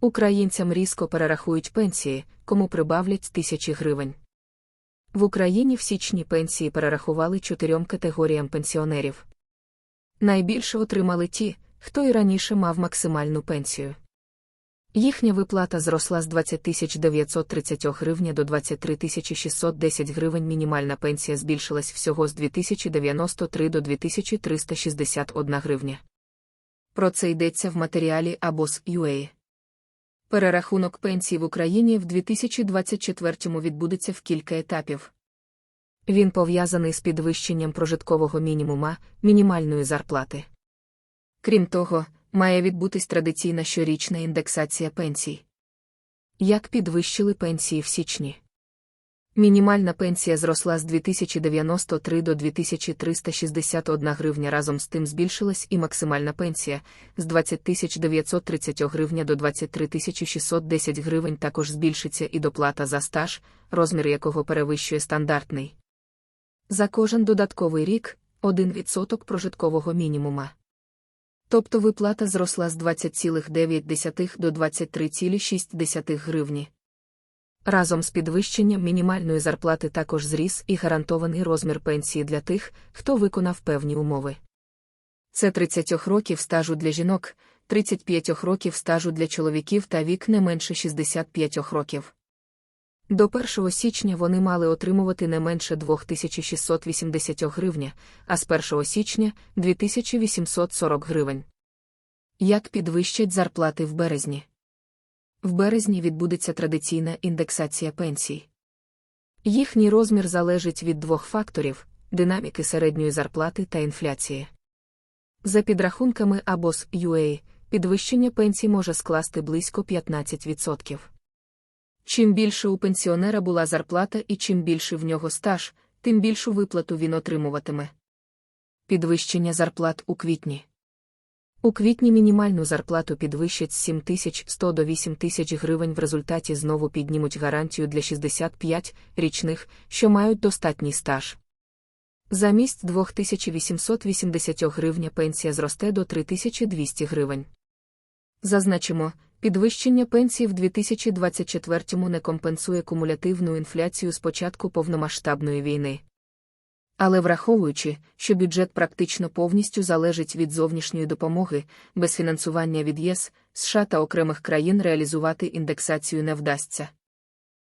Українцям різко перерахують пенсії, кому прибавлять тисячі гривень. В Україні в січні пенсії перерахували чотирьом категоріям пенсіонерів. Найбільше отримали ті, хто і раніше мав максимальну пенсію. Їхня виплата зросла з 20 930 гривня до 23 610 гривень. Мінімальна пенсія збільшилась всього з 2093 до 2361 гривня. Про це йдеться в матеріалі абос UA. Перерахунок пенсій в Україні в 2024-му відбудеться в кілька етапів. Він пов'язаний з підвищенням прожиткового мінімума, мінімальної зарплати. Крім того, має відбутись традиційна щорічна індексація пенсій. Як підвищили пенсії в січні? Мінімальна пенсія зросла з 2093 до 2361 гривня. Разом з тим збільшилась і максимальна пенсія з 20 930 гривня до 23 610 гривень. Також збільшиться і доплата за стаж, розмір якого перевищує стандартний. За кожен додатковий рік 1% прожиткового мінімума. Тобто виплата зросла з 20,9 до 23,6 гривні. Разом з підвищенням мінімальної зарплати також зріс і гарантований розмір пенсії для тих, хто виконав певні умови. Це 30 років стажу для жінок, 35 років стажу для чоловіків та вік не менше 65 років. До 1 січня вони мали отримувати не менше 2680 гривня, а з 1 січня 2840 гривень. Як підвищать зарплати в березні? В березні відбудеться традиційна індексація пенсій. Їхній розмір залежить від двох факторів динаміки середньої зарплати та інфляції. За підрахунками абос UA, підвищення пенсій може скласти близько 15%. Чим більше у пенсіонера була зарплата і чим більше в нього стаж, тим більшу виплату він отримуватиме. Підвищення зарплат у квітні. У квітні мінімальну зарплату підвищать з 7100 до 8000 гривень в результаті знову піднімуть гарантію для 65 річних, що мають достатній стаж. Замість 2880 гривня пенсія зросте до 3200 гривень. Зазначимо, підвищення пенсії в 2024 не компенсує кумулятивну інфляцію з початку повномасштабної війни. Але враховуючи, що бюджет практично повністю залежить від зовнішньої допомоги, без фінансування від ЄС, США та окремих країн реалізувати індексацію не вдасться.